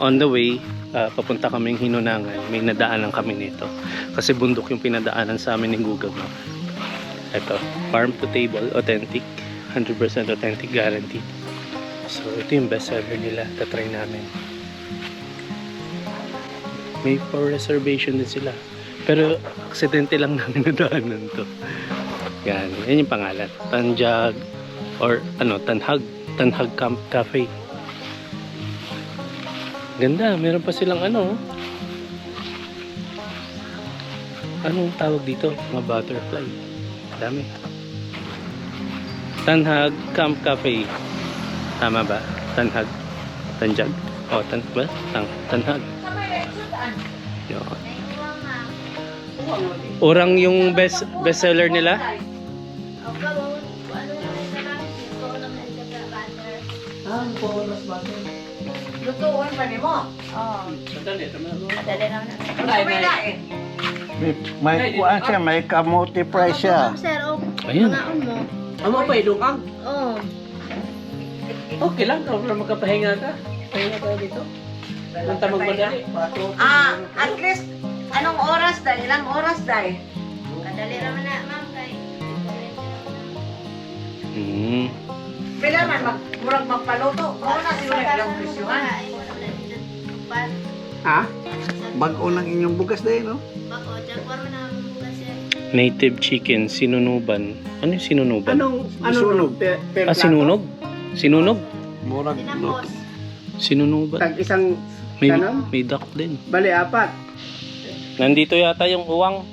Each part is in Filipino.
on the way, ah, papunta kaming Hinunangan, may nadaanan kami nito. Kasi bundok yung pinadaanan sa amin ng Google Map. Ito, farm to table, authentic, 100% authentic guarantee. So, ito yung best seller nila. Tatry namin. May for reservation din sila. Pero, aksidente lang namin nadaanan to. Yan, yan yung pangalan. Tanjag, or ano, Tanhag. Tanhag Camp Cafe. Ganda, meron pa silang ano. Anong tawag dito? Mga butterfly. Dami. Tanhag Camp Cafe. Tama ba? Tanhag. Tanjag. O, tan ba? Tan tanhag. Yun. Orang yung best bestseller nila? Lutuin pa ni mo. Oo. Sandali, tama mo. Madali naman na. May lain. May, may kuan siya, may kamote fry siya. Sir, oh, Ayun. pangaon mo. Amo pa ilungkang. Oo. Okay lang, kung na magkapahinga ka. Pahinga ka dito. Punta magmadali. Ah, at least, anong oras dahil? Ilang oras dahil? Madali naman na, ma'am. Kay. Hmm. Pila man, mag, murag magpaluto. Oo na sila ilang presyuhan. Ha? Bago ng inyong bugas dahil, no? Bako, dyan po na ang bukas yan. Native chicken, sinunuban. Ano yung sinunuban? Anong, ano Sunog. per, per ah, sinunog? Sinunog? Murag Tinapos. Sinunuban. Tag isang, May, Ganon? may duck din. bali apat. Nandito yata yung uwang.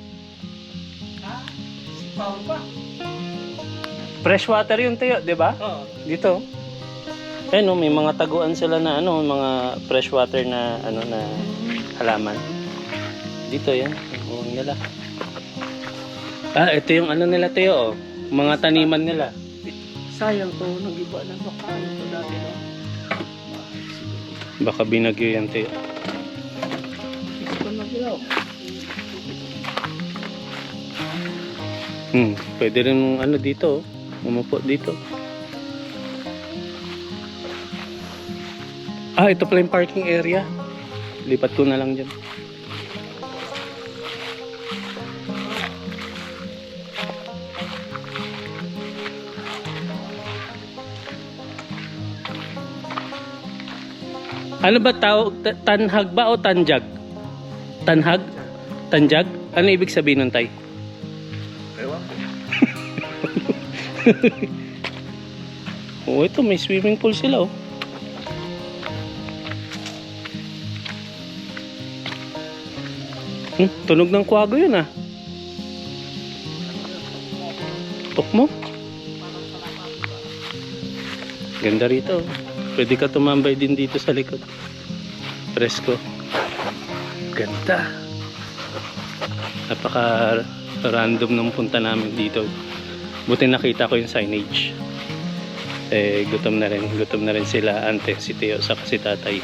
Pa. Fresh water yun, Teo, di ba? Oo. Dito. Eh no, may mga taguan sila na ano, mga fresh water na ano na halaman. Dito yan, uwang nila. Ah, ito yung ano nila, Teo, oh. mga taniman nila. Sayang to, nag-iba na baka ano to dati no? Baka binagyo yan, Teo. Isa pa naglaw. Hmm, pwede rin ano dito, oh. umupo dito. Ah, ito pala yung parking area. Lipat ko na lang dyan. Ano ba tawag? Ta- Tanhag ba o tanjag? Tanhag? Tanjag? Ano ibig sabihin nun, Tay? Oo, ito may swimming pool sila oh. Hmm, tunog ng kwago yun ah. Tok mo. Ganda rito. Pwede ka tumambay din dito sa likod. Presko. Ganda. Napaka random nung punta namin dito. Buti nakita ko yung signage. Eh, gutom na rin. Gutom na rin sila ante, si Teo, sa si tatay.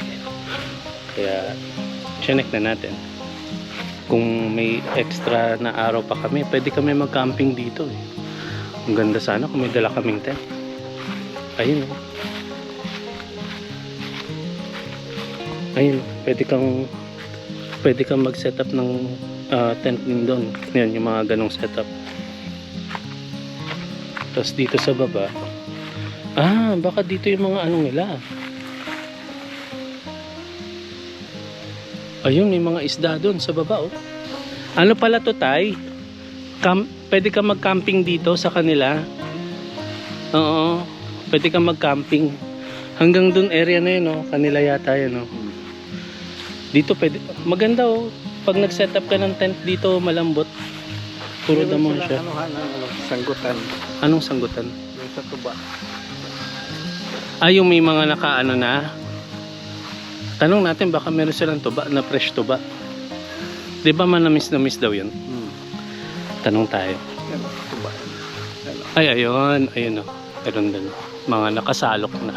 Kaya, chinek na natin. Kung may extra na araw pa kami, pwede kami mag-camping dito eh. Ang ganda sana kung may dala kaming tent. Ayun oh. Ayun, pwede kang pwede kang mag-set up ng ah, tent din doon. Yan, yung mga ganong setup. Tapos dito sa baba, ah, baka dito yung mga ano nila. Ayun, may mga isda doon sa baba, oh. Ano pala to, Tay? Cam pwede ka mag-camping dito sa kanila? Oo, pwede ka mag-camping. Hanggang doon area na yun, oh. Kanila yata yun, oh. Dito pwede, maganda, oh. Pag nag-set up ka ng tent dito, malambot. Puro damo siya. Ng ano, sanggutan. Anong sanggutan? Yung sa tuba. Ah, yung may mga nakaano na. Tanong natin baka meron silang tuba na fresh tuba. 'Di ba manamis na miss daw 'yun? Hmm. Tanong tayo. Tuba. Ay, ayun. Ayun oh. Meron din. Mga nakasalok na.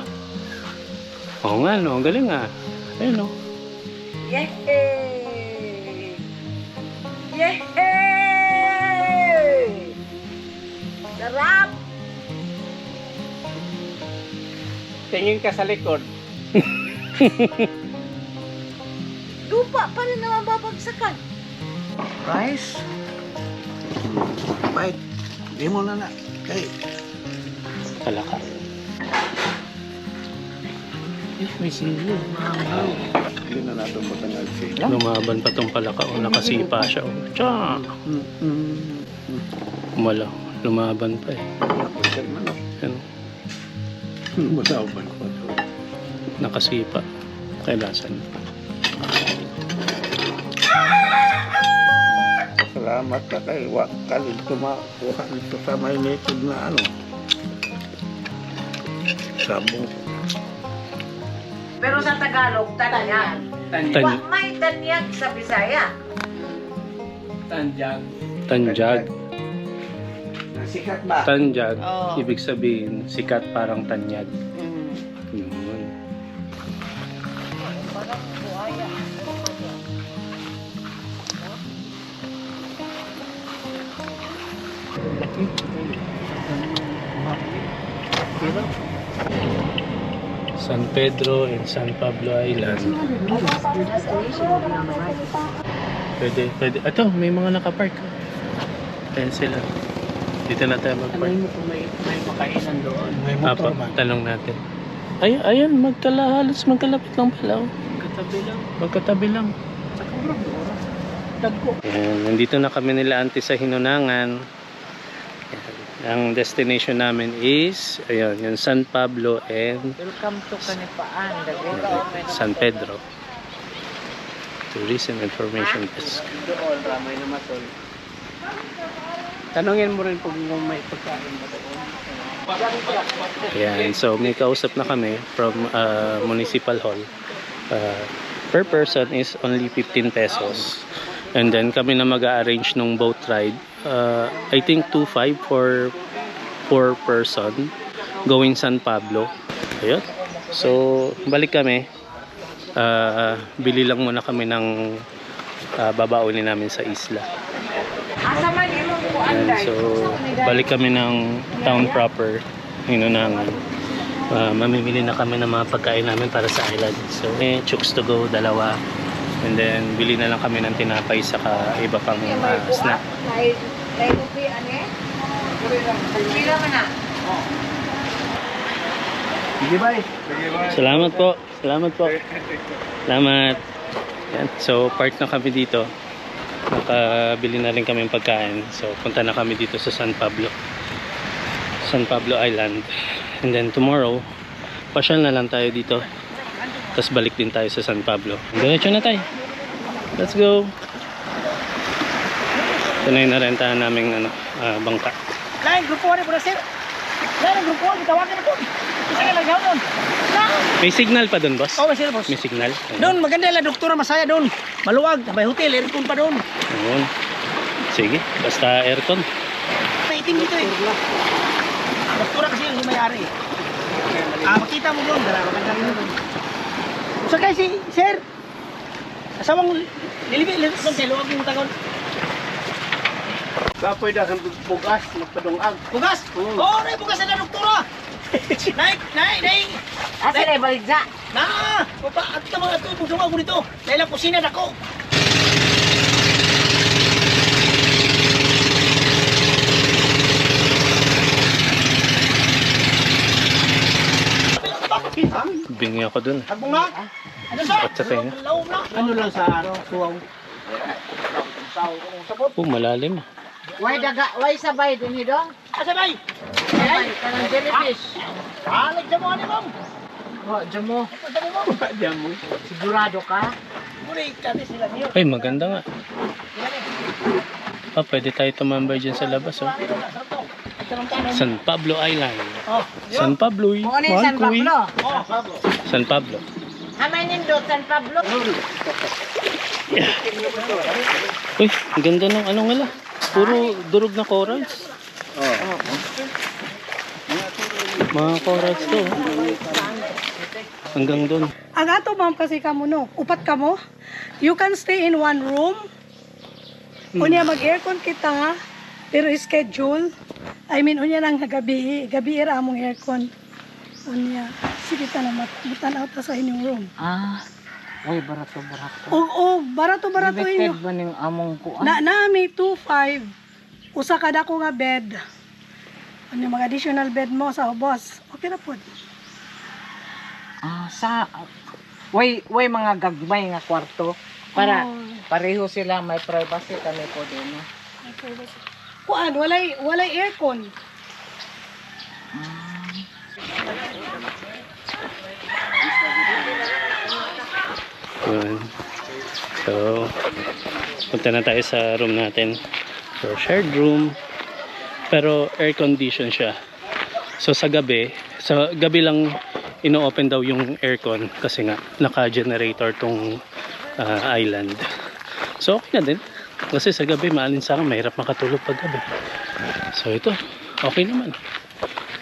Oo nga, no. Ang galing ah. Ayun oh. Yehey! Yehey! Sarap! Tingin ka sa likod. lupa pa rin naman babagsakan. Rice? Bait. Di mo na na. Kay, Palaka. Eh, may sili. hindi na natin matagal sila. Lumaban pa tong palaka. O, nakasipa siya. O. Tsa! Mm, mm, mm. Wala. Lumaban pa eh. Ako. Yan. Malaban ko ito. Nakasipa. Kailasan. Salamat ka kay Wakalin tumakuha nito sa may method na ano. Sabong. Pero sa Tagalog, tanyag. Tanjag. Wa may tanyag sa Bisaya. Tanjag. Tanjag. Sikat ba? Tanjag. Oo. Ibig sabihin, sikat parang tanyag. San Pedro and San Pablo Island. Pwede, pwede. Ito, may mga nakapark. Ayan sila. Dito na tayo magpark. Mo kung may, may makainan doon. May Apa, motor man. tanong natin. Ay, ayan, magkala, halos magkalapit lang pala. Oh. Katabi lang. Magkatabi lang. Saka mura mura. Dagko. Ayan, nandito na kami nila auntie sa Hinunangan. Ang destination namin is, ayun, yung San Pablo and Welcome to Kanipaan. ayan, San Pedro. Tourism Information Desk. Tanungin mo rin kung may pagkain ba doon. Ayan, so may kausap na kami from uh, Municipal Hall. Uh, per person is only 15 pesos. And then kami na mag-arrange ng boat ride. Uh, I think 2.5 for per person going San Pablo. Ayun. So, balik kami. Uh, bili lang muna kami ng uh, babaunin namin sa isla. Kuanday? so, balik kami ng town proper, Hinunangan. Uh, mamimili na kami ng mga pagkain namin para sa island. So, may chooks to go, dalawa. And then, bili na lang kami ng tinapay saka iba pang uh, snack. Man na. Sige ba? Salamat po. Salamat po. Salamat. Yan. So, park na kami dito. Nakabili na rin kami ng pagkain. So, punta na kami dito sa San Pablo. San Pablo Island. And then tomorrow, pasyal na lang tayo dito. Tapos balik din tayo sa San Pablo. Diretso na tayo. Let's go. Ito na yung narentahan naming ano, ah, bangka. Lain, grupo ni po sir. Lain, grupo ni tawagan ako. Isa ka lang doon. May signal pa doon, boss? Oh, sir, boss. May signal? Doon, maganda lang, doktora masaya doon. Maluwag, may hotel, aircon pa doon. Ayun. Sige, basta aircon. Itim dito eh. Doktora kasi yung may-ari. Ah, makita mo doon, dala, maganda rin doon. Sakay si, sir. Asawang lilibi, lilibi doon kay luwag yung tagon. Kapoy na kang bugas, magpadungag. Bugas! Oo, oh, na bugas na doktora! Naik, naik, naik! Asa na baligza? Na! Papa, at ka mga ito, puso ako dito. Dahil ang kusina na ko. Bingi ako dun. Agbong na! Ano sa? Sa tenga. Ano lang sa araw, suwaw. Oh, malalim. Way daga, way sabay din ni dong. Asa bay? Ay, kanang jellyfish. Halag na mo, ano ma'am? Oh, jamo. Asa mo, ma'am? Diyan mo. Sigurado ka? Muli, kami sila niyo. Ay, maganda nga. Ah, pwede tayo tumambay dyan sa labas, oh. San Pablo Island. Oh, San Pablo, eh. Mo ni San eh. Pablo. oh. San Pablo. Hamay nindot San Pablo. Uy, ang ganda ng ano nga la. Puro durog na corals. Oh. Mga corals to. oh. Hanggang doon. Ang ato ma'am kasi kamo no, upat kamo. You can stay in one room. Unya mag-aircon kita nga, pero schedule. I mean, unya lang nga gabi, gabi ra among aircon. Unya, sige ta na mat, mutan out ta sa inyong room. Ah. Uy, barato, barato. O, o barato-barato inyo. Limited ba ning among kuan? Na nami 25 usa ka dako nga bed. Ano yung mga additional bed mo sa ubos? Okay na po. Ah, sa... Way, way mga gagmay nga kwarto. Para Oh. pareho sila may privacy kami po din. no? Kuan, walay walay aircon. Yun. So, punta na tayo sa room natin. So, shared room. Pero air condition siya. So, sa gabi, sa gabi lang ino-open daw yung aircon kasi nga naka-generator tong ah, island. So, okay na din. Kasi sa gabi, maalinsangan, mahirap makatulog pag gabi. So, ito, okay naman.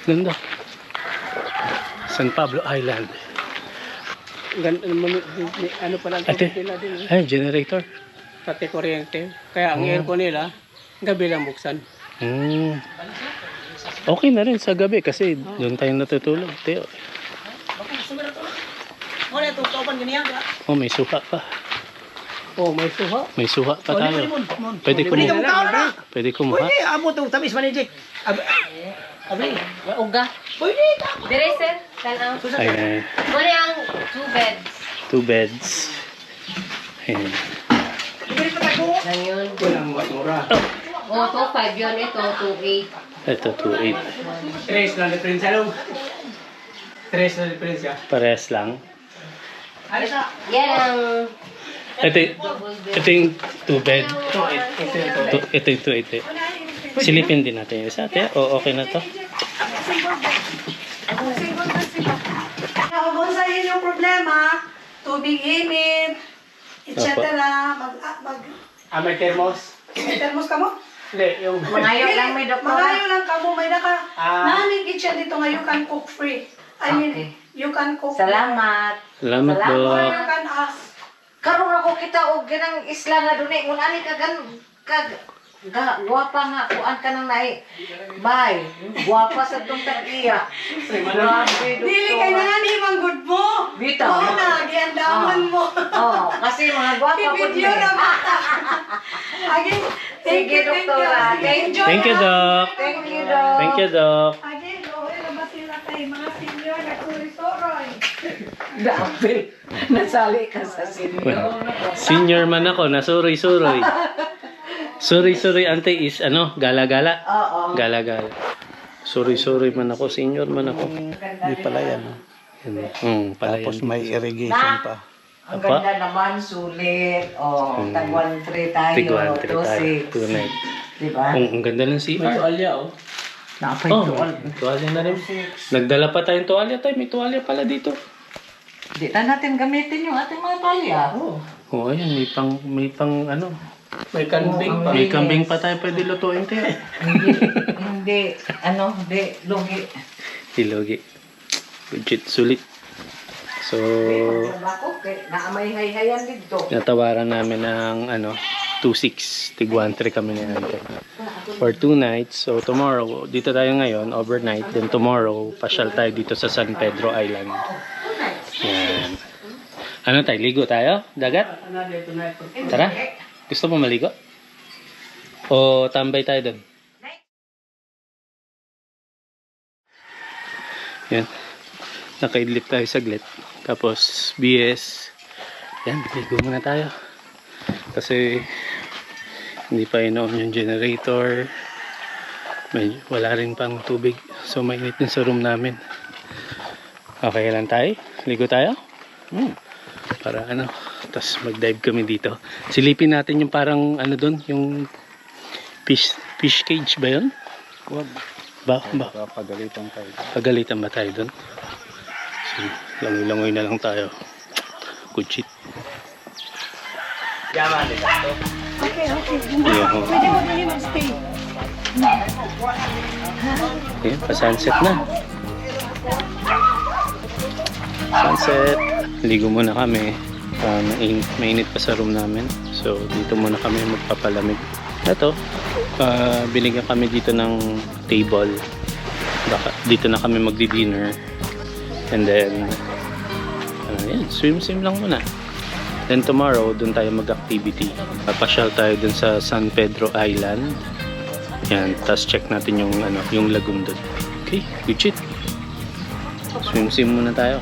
Ganda. San Pablo Island. Gan, ano pala ang Ate. tubig nila din, eh. Ay, generator. pati kuryente. Kaya ang Oh. aircon nila, gabi lang buksan. Hmm. Okay na rin sa gabi kasi doon tayo natutulog. Teo. Ano itong kaupan ganyan ka? Oh, may suha pa. Oh, may suha. May suha pa Oh, tayo. limon, limon. Pwede Pwede kumuha. ka mong tao na. Pwede kumuha. Pwede, amo itong tamis manijik. Abi, abi, Uga. pwede. Dire sir, tanaw. Ayan. Muna ang two beds. Two beds. Ayan. Pwede pa tayo. Lang yun. Walang mura. O, two five yun. Ito, two eight. Ito, 2.8. Tres na diferensya lang. Tres na diferensya. Parehas lang. Yan ang Ito, ito yung two bed. Ito, ito, ito. Ito, ito yung 2.8. Silipin din natin yung isa. Te, o okay na to? Kung sa inyong problema, tubig init, etc. Mag, ah, mag, Ah, may thermos. may thermos ka mo? Hindi, yung... Mangayo lang may doktora. Magayo lang ka mo. May naka, Ah. namin kitchen dito nga you can cook free. I mean, Okay. you can cook. Salamat. Salamat, Salamat. Dok. you can ask. Karon ako kita og ganang isla nga dunay ngun ani ka gan kag ga guwapa nga kuan ka nang nai. Bye. Guwapa sa tong tag-iya. Grabe Dili kay doktora. nga ni mang good mo. Bitaw. Oo na, giandamon mo. Oh, kasi mga guwapa po I-video na bata. Again, thank Sige, you, thank you. doktora. Sige, Thank- enjoy Thank you. Doc. Thank you, Doc. Thank you, Doc. Again, okay na ba sila kay mga senior na kurisoroy? Grabe. Nasali ka sa senior. Senior man ako, nasuroy-suroy. Suroy-suroy ante is ano, gala-gala. Oo. Gala-gala. Suroy-suroy man ako, senior man ako. Hindi pala yan. oh. Yan. Hmm, pala Tapos yan. may irrigation pa. Ang Apa? ganda naman, sulit. Oh, Hmm. tag 1-3 tayo. Tiguan, tiri tayo. 2-6. Tunay. Diba? Ang, ang ganda ng May CR. tuwalya, oh. Napay Oh, tuwal. tuwalya na rin. Nagdala pa tayong tuwalya tayo. May tuwalya pala dito. Di na natin gamitin yung ating mga talya. Oh. Oo, oh, ayan. May pang, may pang ano. May kambing pa. May kambing pa tayo pwede lutuin tayo. hindi, hindi, ano, hindi, lugi. Hilogi. Legit, sulit. So, Ako, kay, naamay hayhayan dito. natawaran namin ng ano, 2.6. Tigwantre kami na ante. For two nights. So, tomorrow, dito tayo ngayon, overnight. Then tomorrow, pasyal tayo dito sa San Pedro Island. Yan. Ano tayo? Ligo tayo? Dagat? Tara. Gusto mo maligo? O tambay tayo doon? Yan. Nakaidlip tayo saglit. Tapos BS. Yan, ligo muna tayo. Kasi hindi pa inoon yung generator. May, wala rin pang tubig. So mainit din sa room namin. Okay lang tayo? Ligo tayo? Hmm. Para ano, tapos mag-dive kami dito. Silipin natin yung parang ano doon, yung fish fish cage ba yun? Huwag. Ba, ba, Pagalitan tayo. pagalitan ba tayo doon? So, langoy-langoy na lang tayo. Good shit. Yaman. Okay, okay. Pwede mo din mag-stay. Ayan, pa-sunset na. Sunset. Ligo muna kami. Uh, mainit, mainit pa sa room namin. So, dito muna kami magpapalamig. Ito, uh, binigyan kami dito ng table. Baka, dito na kami magdi-dinner. And then, uh, yan, swim-swim lang muna. Then tomorrow, dun tayo mag-activity. Papasyal tayo dun sa San Pedro Island. Yan, tapos check natin yung ano, yung lagoon dun. Okay, good shit. Swim swim muna tayo.